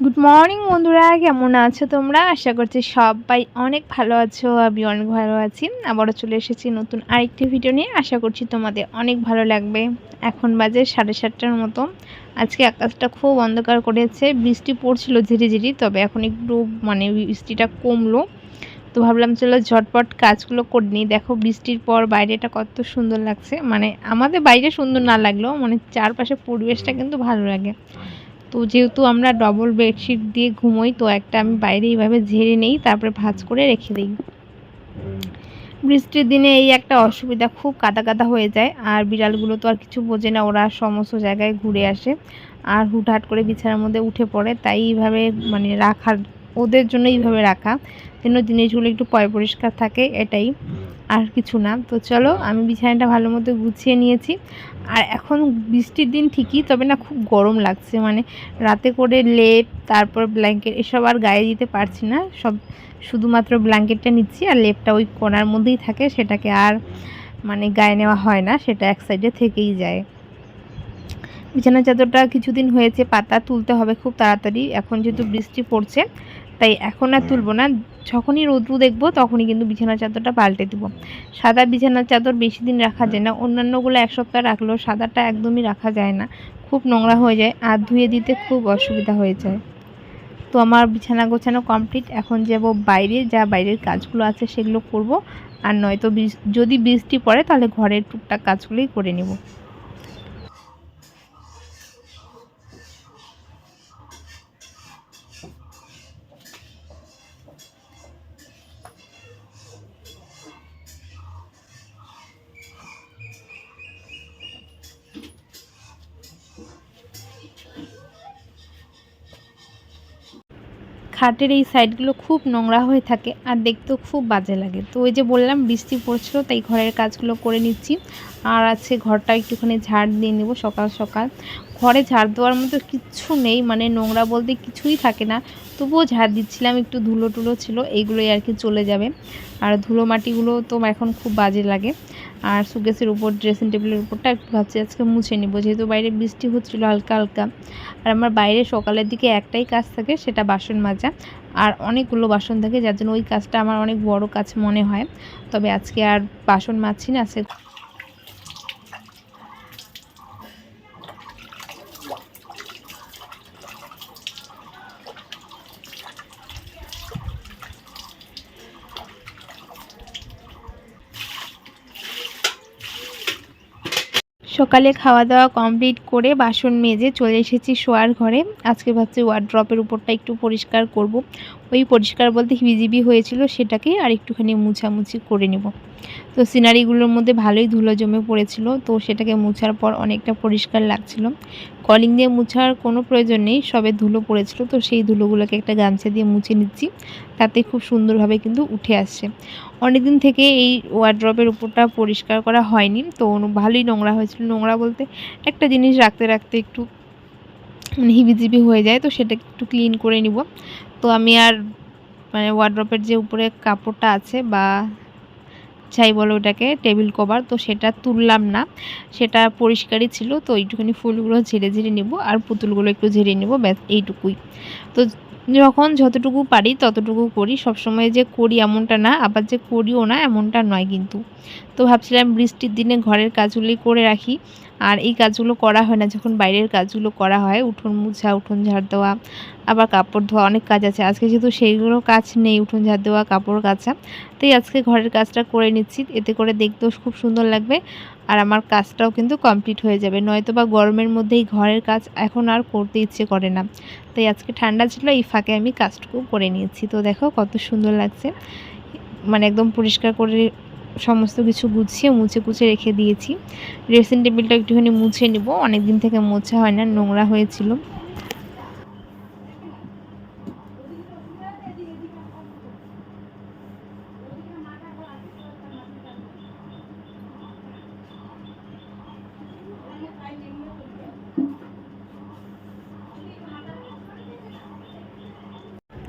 Good morning বন্ধুরা। কেমন আছো তোমরা? আশা করছি সবাই অনেক ভালো আছো আমি অনেক ভালো আছি। আবারও চলে এসেছি নতুন আরেকটি ভিডিও নিয়ে। আশা করছি তোমাদের অনেক ভালো লাগবে। এখন বাজে সাড়ে সাতটার মতো। আজকে আকাশটা খুব অন্ধকার করেছে। বৃষ্টি পড়ছিল ধীরে তবে এখন একটু মানে বৃষ্টিটা কমলো। তো ভাবলাম চলো ঝটপট কাজগুলো করে নিই। দেখো বৃষ্টির পর বাইরেটা কত সুন্দর লাগছে। মানে আমাদের বাইরে সুন্দর না লাগলেও মানে চারপাশে পরিবেশটা কিন্তু ভালো লাগে। তো যেহেতু আমরা ডবল বেডশিট দিয়ে ঘুমোই, তো একটা আমি বাইরে এইভাবে ঝেড়ে নেই, তারপরে ভাঁজ করে রেখে দিই। বৃষ্টির দিনে এই একটা অসুবিধা খুব কাদা কাদা হয়ে যায়, আর বিড়ালগুলো তো আর কিছু বোঝে না, ওরা সমস্ত জায়গায় ঘুরে আসে। আর হুটহাট করে বিছানার মধ্যে উঠে পড়ে, তাই এইভাবে মানে রাখার, ওদের জন্য এইভাবে রাখা। যেন জিনিসগুলো একটু পয় পরিষ্কার থাকে, এটাই। আর কিছু না। তো চলো, আমি বিছানাটা ভালো মতো গুছিয়ে নিয়েছি। আর এখন বৃষ্টির দিন ঠিকই, তবে না খুব গরম লাগছে। মানে রাতে করে লেপ, তারপর ব্ল্যাঙ্কেট এসব আর গায়ে দিতে পারছি না। সব শুধুমাত্র ব্ল্যাঙ্কেটটা নিচ্ছি আর লেপটা ওই কোনার মধ্যেই থাকে, সেটাকে আর মানে গায়ে নেওয়া হয় না, সেটা এক সাইডে থেকেই যায়। বিছানা চাদরটা কিছুদিন হয়েছে, পাতা তুলতে হবে খুব তাড়াতাড়ি। এখন যেহেতু বৃষ্টি পড়ছে, তাই এখন আর তুলবো না। যখনই রৌদ্র দেখব, তখনই কিন্তু বিছানার চাদরটা পাল্টে দেবো। সাদা বিছানার চাদর বেশি দিন রাখা যায় না। অন্যান্যগুলো এক সপ্তাহ রাখলেও সাদাটা একদমই রাখা যায় না। খুব নোংরা হয়ে যায় আর ধুয়ে দিতে খুব অসুবিধা হয়ে যায়। তো আমার বিছানা গোছানো কমপ্লিট এখন যাব বাইরে, যা বাইরের কাজগুলো আছে সেগুলো করব। আর নয়তো যদি বৃষ্টি পড়ে তাহলে ঘরের টুকটাক কাজগুলোই করে নেব। খাটের এই সাইডগুলো খুব নোংরা হয়ে থাকে আর দেখতেও খুব বাজে লাগে। তো ওই যে বললাম, বৃষ্টি পড়ছিল, তাই ঘরের কাজগুলো করে নিচ্ছি। আর আছে ঘরটা একটুখানি ঝাড় দিয়ে নেব সকাল সকাল। ঘরে ঝাড় দেওয়ার মতো কিচ্ছু নেই মানে নোংরা বলতে কিছুই থাকে না। তবুও ঝাড় দিচ্ছিলাম, একটু ধুলো টুলো ছিল এইগুলোই আর কি চলে যাবে। আর ধুলো মাটিগুলো তো এখন খুব বাজে লাগে। আর সুকেসের উপর ড্রেসিং টেবিলের উপরটা একটু ভাবছি আজকে মুছে নিব, যেহেতু বাইরে বৃষ্টি হচ্ছিল হালকা হালকা। আর আমার বাইরে সকালের দিকে একটাই কাজ থাকে, সেটা বাসন মাজা। আর অনেকগুলো বাসন থাকে, যার জন্য ওই কাজটা আমার অনেক বড় কাজ মনে হয়। তবে আজকে আর বাসন মাজছি না, আজকে সকালে খাওয়া দাওয়া কমপ্লিট করে বাসন মেজে চলে এসেছি শোয়ার ঘরে। আজকে ভাবছি ওয়ার্ড্রপের উপরটা একটু পরিষ্কার করব। ওই পরিষ্কার বলতে হিবিজিবি হয়েছিল সেটাকে আর একটুখানি মুছামুছি করে নেব। তো সিনারিগুলোর মধ্যে ভালোই ধুলো জমে পড়েছিল, তো সেটাকে মুছার পর অনেকটা পরিষ্কার লাগছিল। কলিং দিয়ে মুছার কোনো প্রয়োজন নেই, সবে ধুলো পড়েছিল, তো সেই ধুলোগুলোকে একটা গামছা দিয়ে মুছে নিচ্ছি। তাতে খুব সুন্দরভাবে কিন্তু উঠে আসছে। অনেকদিন থেকে এই ওয়ার্ড্রপের উপরটা পরিষ্কার করা হয়নি, তো ভালোই নোংরা হয়েছিল। নোংরা বলতে একটা জিনিস রাখতে রাখতে একটু মানে হিবিজিবি হয়ে যায়, তো সেটা একটু ক্লিন করে নিব। তো আমি আর মানে ওয়ার্ড্রপের যে উপরে কাপড়টা আছে বা যাই বলো ওটাকে টেবিল কভার তো সেটা তুললাম না। সেটা পরিষ্কারই ছিল, তো এইটুখানি ফুলগুলো ঝেড়ে ঝেড়ে নেব আর পুতুলগুলো একটু ঝেড়ে নেব, ব্যাস এইটুকুই। তো যখন যতটুকু পারি ততটুকু করি, সবসময় যে করি এমনটা না, আবার যে করিও না এমনটা নয় কিন্তু। তো ভাবছিলাম বৃষ্টির দিনে ঘরের কাজগুলি করে রাখি। আর এই কাজগুলো করা হয় না। যখন বাইরের কাজগুলো করা হয়, উঠোন মুছা, উঠোন ঝাড় দেওয়া, আবার কাপড় ধোয়া, অনেক কাজ আছে। আজকে যেহেতু সেইগুলো কাজ নেই, উঠোন ঝাড় দেওয়া, কাপড় কাচা, তাই আজকে ঘরের কাজটা করে নিচ্ছি। এতে করে দেখতেও খুব সুন্দর লাগবে আর আমার কাজটাও কিন্তু কমপ্লিট হয়ে যাবে। নয়তো বা গরমের মধ্যেই ঘরের কাজ এখন আর করতে ইচ্ছে করে না। তাই আজকে ঠান্ডা ছিল, এই ফাঁকে আমি কাজটুকু করে নিয়েছি। তো দেখো কত সুন্দর লাগছে। মানে একদম পরিষ্কার করে সমস্ত কিছু গুছিয়ে মুছে কুছে রেখে দিয়েছি। ড্রেসিং টেবিলটা একটুখানি মুছে নেব। অনেক দিন থেকে মোছা হয় না, নোংরা হয়েছিল।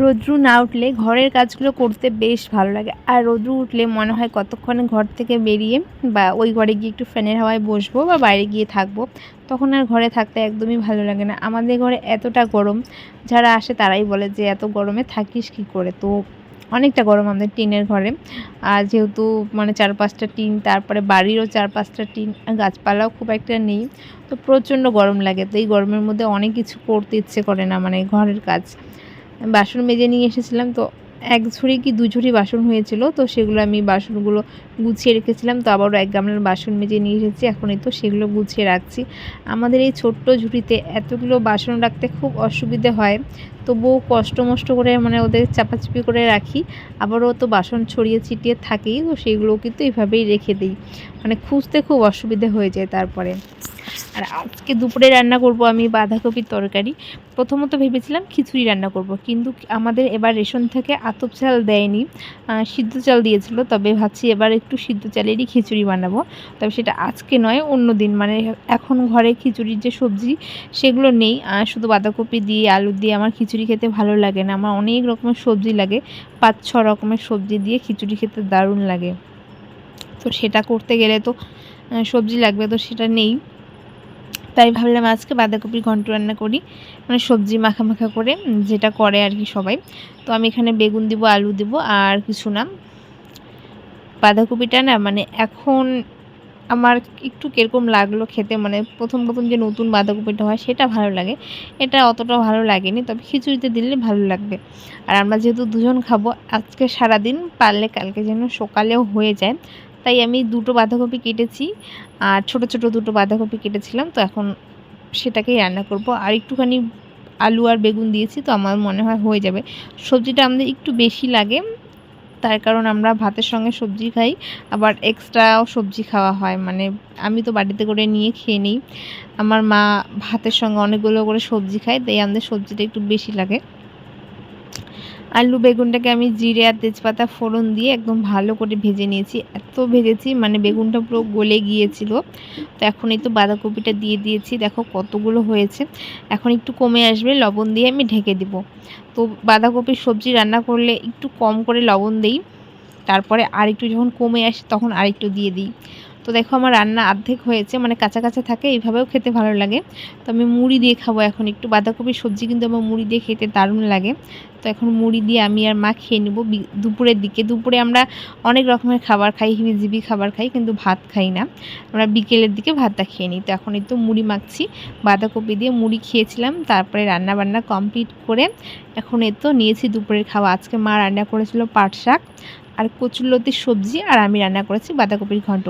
রৌদ্রু না উঠলে ঘরের কাজগুলো করতে বেশ ভালো লাগে। আর রৌদ্রু উঠলে মনে হয় কতক্ষণে ঘর থেকে বেরিয়ে বা ওই ঘরে গিয়ে একটু ফ্যানের হাওয়ায় বসবো বা বাইরে গিয়ে থাকব, তখন আর ঘরে থাকতে একদমই ভালো লাগে না। আমাদের ঘরে এতটা গরম, যারা আসে তারাই বলে যে, এত গরমে থাকিস কি করে? তো অনেকটা গরম আমাদের টিনের ঘরে। আর যেহেতু মানে চার পাঁচটা টিন, তারপরে বাড়িরও চার পাঁচটা টিন গাছপালাও খুব একটা নেই, তো প্রচণ্ড গরম লাগে। তো এই গরমের মধ্যে অনেক কিছু করতে ইচ্ছে করে না মানে ঘরের কাজ। বাসন মেজে নিয়ে এসেছিলাম, তো এক ঝুড়ি কি দু ঝুড়ি বাসন হয়েছিল, তো সেগুলো আমি বাসনগুলো গুছিয়ে রেখেছিলাম, তো আবারও এক গামলার বাসন মেজে নিয়ে এসেছি এখনই তো সেগুলো গুছিয়ে রাখছি। আমাদের এই ছোট্ট ঝুড়িতে এতগুলো বাসন রাখতে খুব অসুবিধে হয় তবুও কষ্ট মষ্ট করে মানে ওদের চাপাচাপি করে রাখি। আবারও তো বাসন ছড়িয়ে ছিটিয়ে থাকেই তো সেগুলো কিন্তু এভাবেই রেখে দিই। মানে খুঁজতে খুব অসুবিধে হয়ে যায় তারপরে। আর আজকে দুপুরে রান্না করব আমি বাঁধাকপির তরকারি। প্রথমত ভেবেছিলাম খিচুড়ি রান্না করব, কিন্তু আমাদের এবার রেশন থেকে আতপ চাল দেয়নি। সিদ্ধ চাল দিয়েছিল, তবে ভাবছি এবার একটু সিদ্ধ চালেরই খিচুড়ি বানাবো। তবে সেটা আজকে নয়, অন্য দিন। মানে এখন ঘরে খিচুড়ির যে সবজি, সেগুলো নেই। শুধু বাঁধাকপি দিয়ে, আলু দিয়ে আমার খিচুড়ি খেতে ভালো লাগে না। আমার অনেক রকমের সবজি লাগে। পাঁচ, ছ রকমের সবজি দিয়ে খিচুড়ি খেতে দারুণ লাগে। তো সেটা করতে গেলে তো সবজি লাগবে তো সেটা নেই। তাই ভাবলাম আজকে বাঁধাকপির ঘন্ট রান্না করি। মানে সবজি মাখা মাখা করে যেটা করে আর কি সবাই। তো আমি এখানে বেগুন দিব, আলু দিব আর কিছু না। বাঁধাকপিটা না মানে এখন আমার একটু কীরকম লাগল খেতে মানে প্রথম প্রথম যে নতুন বাঁধাকপিটা হয় সেটা ভালো লাগে। এটা অতটা ভালো লাগেনি, তবে খিচুড়িতে দিলে ভালো লাগবে। আর আমরা যেহেতু দুজন খাব, আজকে সারাদিন পারলে কালকে যেন সকালেও হয়ে যায়। তাই আমি দুটো বাঁধাকপি কেটেছি, আর ছোট ছোট দুটো বাঁধাকপি কেটেছিলাম, তো এখন সেটাকেই রান্না করব। আর একটুখানি আলু আর বেগুন দিয়েছি, তো আমার মনে হয় হয়ে যাবে। সবজিটা আমাদের একটু বেশি লাগে তার কারণ আমরা ভাতের সঙ্গে সবজি খাই, আবার এক্সট্রাও সবজি খাওয়া হয়। মানে আমি তো বাড়িতে করে নিয়ে খেয়ে নিই। আমার মা ভাতের সঙ্গে অনেকগুলো করে সবজি খায়, তাই আমাদের সবজিটা একটু বেশি লাগে। আলু বেগুনটাকে আমি জিরে আর তেজপাতা ফোড়ন দিয়ে একদম ভালো করে ভেজে নিয়েছি। এত ভেজেছি মানে বেগুনটা পুরো গলে গিয়েছিল। তো এখন এই তো বাঁধাকপিটা দিয়ে দিয়েছি, দেখো কতগুলো হয়েছে। এখন একটু কমে আসবে, লবণ দিয়ে আমি ঢেকে দিব। তো বাঁধাকপির সবজি রান্না করলে একটু কম করে লবণ দিই, তারপরে আর একটু যখন কমে আসে তখন আরেকটু দিয়ে দিই। তো দেখো আমার রান্না অর্ধেক হয়েছে মানে কাঁচা কাঁচা থাকে, এইভাবেও খেতে ভালো লাগে। তো আমি মুড়ি দিয়ে খাব এখন, একটু বাঁধাকপির সবজি কিন্তু আমার মুড়ি দিয়ে খেতে দারুণ লাগে। তো এখন মুড়ি দিয়ে আমি আর মা খেয়ে নেব দুপুরের দিকে। দুপুরে আমরা অনেক রকমের খাবার খাই, হিবিজিবি খাবার খাই, কিন্তু ভাত খাই না। আমরা বিকেলের দিকে ভাতটা খেয়ে নিই। তো এখন তো মুড়ি মাখছি, বাঁধাকপি দিয়ে মুড়ি খেয়েছিলাম, তারপরে রান্না বান্না কমপ্লিট করে এখন এ তো নিয়েছি দুপুরের খাওয়া। আজকে মা রান্না করেছিল পাট শাক আর কচুরলতির সবজি, আর আমি রান্না করেছি বাঁধাকপির ঘন্ট।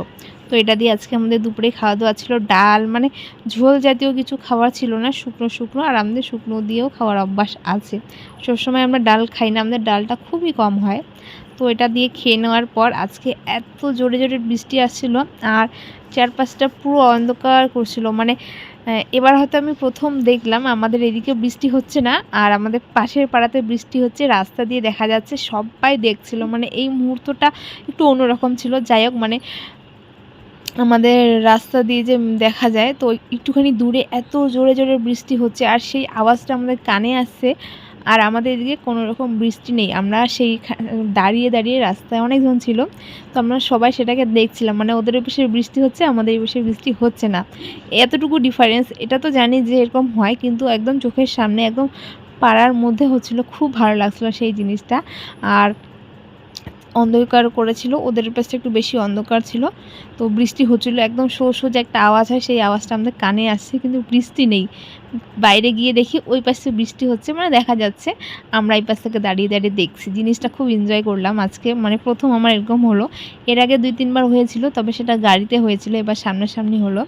তো এটা দিয়ে আজকে আমাদের দুপুরে খাওয়া দাওয়া ছিল ডাল মানে ঝোল জাতীয় কিছু খাবার ছিল না, শুকনো শুকনো আর আমাদের শুকনো দিয়েও খাওয়ার অভ্যাস আছে। সবসময় আমরা ডাল খাই না, আমাদের ডালটা খুবই কম হয়। তো এটা দিয়ে খেয়ে নেওয়ার পর আজকে এত জোরে জোরে বৃষ্টি আসছিল আর চারপাশটা পুরো অন্ধকার করছিল। মানে এবার হয়তো আমি প্রথম দেখলাম আমাদের এদিকে বৃষ্টি হচ্ছে না আর আমাদের পাশের পাড়াতে বৃষ্টি হচ্ছে, রাস্তা দিয়ে দেখা যাচ্ছে সবাই দেখছিল। মানে এই মুহূর্তটা একটু অন্যরকম ছিল। যাই হোক মানে আমাদের রাস্তা দিয়ে যে দেখা যায়, তো একটুখানি দূরে এত জোরে জোরে বৃষ্টি হচ্ছে আর সেই আওয়াজটা আমাদের কানে আসছে আর আমাদের এদিকে কোনো রকম বৃষ্টি নেই। আমরা সেই দাঁড়িয়ে দাঁড়িয়ে রাস্তায় অনেকজন ছিল, তো আমরা সবাই সেটাকে দেখছিলাম। মানে ওদের পাশে বৃষ্টি হচ্ছে, আমাদের পাশে বৃষ্টি হচ্ছে না। এতটুকু ডিফারেন্স এটা তো জানি যে এরকম হয়, কিন্তু একদম চোখের সামনে একদম পাড়ার মধ্যে হচ্ছিল, খুব ভালো লাগছিল সেই জিনিসটা। আর অন্ধকার করেছিল, ওদের পাশে একটু বেশি অন্ধকার ছিল। তো বৃষ্টি হচ্ছিল, একদম শো শো যে একটা আওয়াজ হয়, সেই আওয়াজটা আমাদের কানে আসছে, কিন্তু বৃষ্টি নেই। বাইরে গিয়ে দেখি ওই পাশে বৃষ্টি হচ্ছে মানে দেখা যাচ্ছে আমরা এই পাশ থেকে দাঁড়িয়ে দাঁড়িয়ে দেখছি। জিনিসটা খুব এনজয় করলাম আজকে মানে প্রথম আমার এরকম হলো। এর আগে দুই তিনবার হয়েছিল, তবে সেটা গাড়িতে হয়েছিল, এবার সামনাসামনি হলো।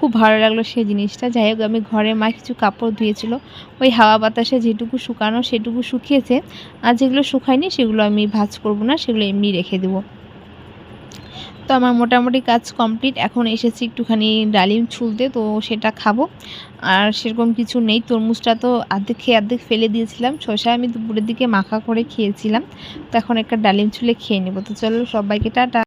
খুব ভালো লাগল সেই জিনিসটা। যাই হোক, আমি ঘরে মা কিছু কাপড় ধুয়েছিল। ওই হাওয়া বাতাসে যেটুকু শুকানো সেটুকু শুকিয়েছে। আর যেগুলো শুকায়নি সেগুলো আমি ভাজ করব না, সেগুলো এমনি রেখে দেবো। তো আমার মোটামুটি কাজ কমপ্লিট। এখন এসেছি একটুখানি ডালিম ছুলতে, তো সেটা খাব। আর সেরকম কিছু নেই। তরমুজটা তো আর্ধেক খেয়ে আর্ধেক ফেলে দিয়েছিলাম। শসা আমি দুপুরের দিকে মাখা করে খেয়েছিলাম। তো এখন একটা ডালিম ছুলে খেয়ে নেব। তো চলো সবাইকে টাটা।